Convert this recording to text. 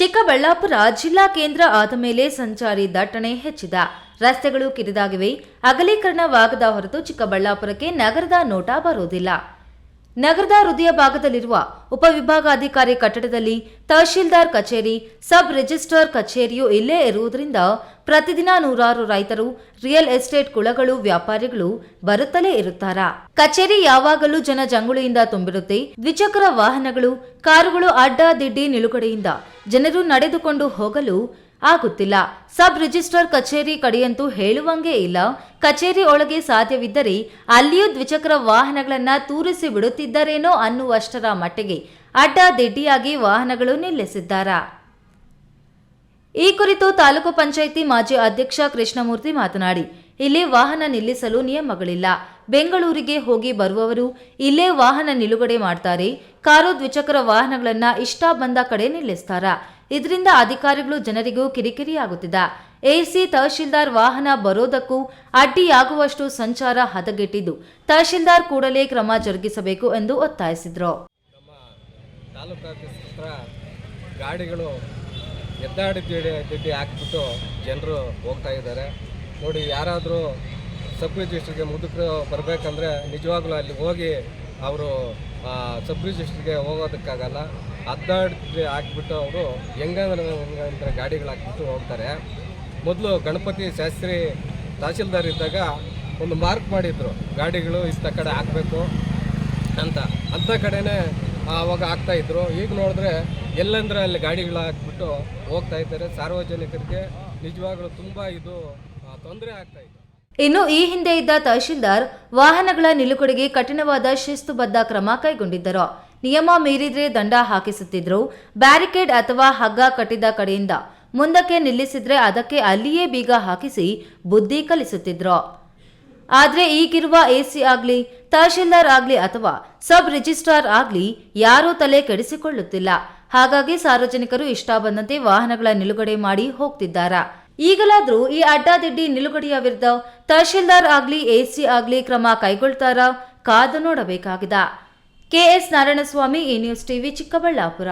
ಚಿಕ್ಕಬಳ್ಳಾಪುರ ಜಿಲ್ಲಾ ಕೇಂದ್ರ ಆದ ಮೇಲೆ ಸಂಚಾರಿ ದಟ್ಟಣೆ ಹೆಚ್ಚಿದ. ರಸ್ತೆಗಳು ಕಿರಿದಾಗಿವೆ. ಅಗಲೀಕರಣವಾಗದ ಹೊರತು ಚಿಕ್ಕಬಳ್ಳಾಪುರಕ್ಕೆ ನಗರದ ನೋಟ ಬರುವುದಿಲ್ಲ. ನಗರದ ಹೃದಯ ಭಾಗದಲ್ಲಿರುವ ಉಪವಿಭಾಗಾಧಿಕಾರಿ ಕಟ್ಟಡದಲ್ಲಿ ತಹಶೀಲ್ದಾರ್ ಕಚೇರಿ, ಸಬ್ ರಿಜಿಸ್ಟ್ರಾರ್ ಕಚೇರಿಯು ಇಲ್ಲೇ ಇರುವುದರಿಂದ ಪ್ರತಿದಿನ ನೂರಾರು ರೈತರು ರಿಯಲ್ ಎಸ್ಟೇಟ್ ಕುಳಗಳು, ವ್ಯಾಪಾರಿಗಳು ಬರುತ್ತಲೇ ಇರುತ್ತಾರಾ. ಕಚೇರಿ ಯಾವಾಗಲೂ ಜನ ಜಂಗುಳಿಯಿಂದ ತುಂಬಿರುತ್ತೆ. ದ್ವಿಚಕ್ರ ವಾಹನಗಳು, ಕಾರುಗಳು ಅಡ್ಡ ದಿಡ್ಡಿ ನಿಲುಗಡೆಯಿಂದ ಜನರು ನಡೆದುಕೊಂಡು ಹೋಗಲು ಆಗುತ್ತಿಲ್ಲ. ಸಬ್ ರಿಜಿಸ್ಟ್ರಾರ್ ಕಚೇರಿ ಕಡೆಯಂತೂ ಹೇಳುವಂಗೆ ಇಲ್ಲ. ಕಚೇರಿ ಒಳಗೆ ಸಾಧ್ಯವಿದ್ದರೆ ಅಲ್ಲಿಯೂ ದ್ವಿಚಕ್ರ ವಾಹನಗಳನ್ನ ತೂರಿಸಿ ಬಿಡುತ್ತಿದ್ದಾರೇನೋ ಅನ್ನುವಷ್ಟರ ಮಟ್ಟಿಗೆ ಅಡ್ಡ ದಿಡ್ಡಿಯಾಗಿ ವಾಹನಗಳು ನಿಲ್ಲಿಸಿದ್ದಾರೆ? ಈ ಕುರಿತು ತಾಲೂಕು ಪಂಚಾಯಿತಿ ಮಾಜಿ ಅಧ್ಯಕ್ಷ ಕೃಷ್ಣಮೂರ್ತಿ ಮಾತನಾಡಿ, ಇಲ್ಲಿ ವಾಹನ ನಿಲ್ಲಿಸಲು ನಿಯಮಗಳಿಲ್ಲ. ಬೆಂಗಳೂರಿಗೆ ಹೋಗಿ ಬರುವವರು ಇಲ್ಲೇ ವಾಹನ ನಿಲುಗಡೆ ಮಾಡ್ತಾರೆ. ಕಾರು ದ್ವಿಚಕ್ರ ವಾಹನಗಳನ್ನ ಇಷ್ಟ ಬಂದ ಕಡೆ ನಿಲ್ಲಿಸ್ತಾರ? ಇದರಿಂದ ಅಧಿಕಾರಿಗಳು ಜನರಿಗೂ ಕಿರಿಕಿರಿಯಾಗುತ್ತಿದೆ. ಎಸಿ ತಹಶೀಲ್ದಾರ್ ವಾಹನ ಬರೋದಕ್ಕೂ ಅಡ್ಡಿಯಾಗುವಷ್ಟು ಸಂಚಾರ ಹದಗೆಟ್ಟಿದ್ದು, ತಹಶೀಲ್ದಾರ್ ಕೂಡಲೇ ಕ್ರಮ ಜರುಗಿಸಬೇಕು ಎಂದು ಒತ್ತಾಯಿಸಿದರು. ಗಾಡಿಗಳು ಎದ್ದಾಡಿ ದಿಡ್ಡಿ ದಿಡ್ಡಿ ಹಾಕ್ಬಿಟ್ಟು ಜನರು ಹೋಗ್ತಾ ಇದ್ದಾರೆ. ನೋಡಿ, ಯಾರಾದರೂ ಸಬ್ ರಿಜಿಸ್ಟ್ರಿಗೆ ಮುದುಕರು ಬರಬೇಕಂದ್ರೆ ನಿಜವಾಗ್ಲೂ ಅಲ್ಲಿ ಹೋಗಿ ಅವರು ಸಬ್ ರಿಜಿಸ್ಟ್ರಿಗೆ ಹೋಗೋದಕ್ಕಾಗಲ್ಲ. ಅದ್ದಾಡಿ ಹಾಕ್ಬಿಟ್ಟು ಅವರು ಹೆಂಗಂದ್ರೆ ಹೆಂಗಂದ್ರೆ ಗಾಡಿಗಳು ಹಾಕ್ಬಿಟ್ಟು ಹೋಗ್ತಾರೆ. ಮೊದಲು ಗಣಪತಿ ಶಾಸ್ತ್ರಿ ತಹಶೀಲ್ದಾರ್ ಇದ್ದಾಗ ಒಂದು ಮಾರ್ಕ್ ಮಾಡಿದ್ರು, ಗಾಡಿಗಳು ಇಷ್ಟ ಕಡೆ ಹಾಕಬೇಕು ಅಂತ. ಅಂಥ ಕಡೆನೇ ಆವಾಗ ಹಾಕ್ತಾಯಿದ್ರು ಈಗ ನೋಡಿದ್ರೆ ಎಲ್ಲಂದ್ರೆ ಅಲ್ಲಿ ಗಾಡಿಗಳು ಹಾಕ್ಬಿಟ್ಟು ಹೋಗ್ತಾ ಇದ್ದಾರೆ. ಸಾರ್ವಜನಿಕರಿಗೆ ನಿಜವಾಗ್ಲೂ ತುಂಬ ಇದು ತೊಂದರೆ ಆಗ್ತಾ ಇದೆ. ಇನ್ನು ಈ ಹಿಂದೆ ಇದ್ದ ತಹಶೀಲ್ದಾರ್ ವಾಹನಗಳ ನಿಲುಗಡೆಗೆ ಕಠಿಣವಾದ ಶಿಸ್ತುಬದ್ಧ ಕ್ರಮ ಕೈಗೊಂಡಿದ್ದರು. ನಿಯಮ ಮೀರಿದ್ರೆ ದಂಡ ಹಾಕಿಸುತ್ತಿದ್ರು. ಬ್ಯಾರಿಕೇಡ್ ಅಥವಾ ಹಗ್ಗ ಕಟ್ಟಿದ ಕಡೆಯಿಂದ ಮುಂದಕ್ಕೆ ನಿಲ್ಲಿಸಿದ್ರೆ ಅದಕ್ಕೆ ಅಲ್ಲಿಯೇ ಬೀಗ ಹಾಕಿಸಿ ಬುದ್ಧಿ ಕಲಿಸುತ್ತಿದ್ರು. ಆದ್ರೆ ಈಗಿರುವ ಎಸಿ ಆಗ್ಲಿ, ತಹಶೀಲ್ದಾರ್ ಆಗ್ಲಿ ಅಥವಾ ಸಬ್ ರಿಜಿಸ್ಟ್ರಾರ್ ಆಗ್ಲಿ ಯಾರೂ ತಲೆ ಕೆಡಿಸಿಕೊಳ್ಳುತ್ತಿಲ್ಲ. ಹಾಗಾಗಿ ಸಾರ್ವಜನಿಕರು ಇಷ್ಟ ಬಂದಂತೆ ವಾಹನಗಳ ನಿಲುಗಡೆ ಮಾಡಿ ಹೋಗ್ತಿದ್ದಾರಾ? ಈಗಲಾದ್ರೂ ಈ ಅಡ್ಡಾದಿಡ್ಡಿ ನಿಲುಗಡೆಯ ವಿರುದ್ಧ ತಹಶೀಲ್ದಾರ್ ಆಗ್ಲಿ ಎಸಿ ಆಗ್ಲಿ ಕ್ರಮ ಕೈಗೊಳ್ತಾರ ಕಾದು ನೋಡಬೇಕಾಗಿದೆ. ಕೆಎಸ್ ನಾರಾಯಣಸ್ವಾಮಿ ಈ ನ್ಯೂಸ್ ಟಿವಿ ಚಿಕ್ಕಬಳ್ಳಾಪುರ.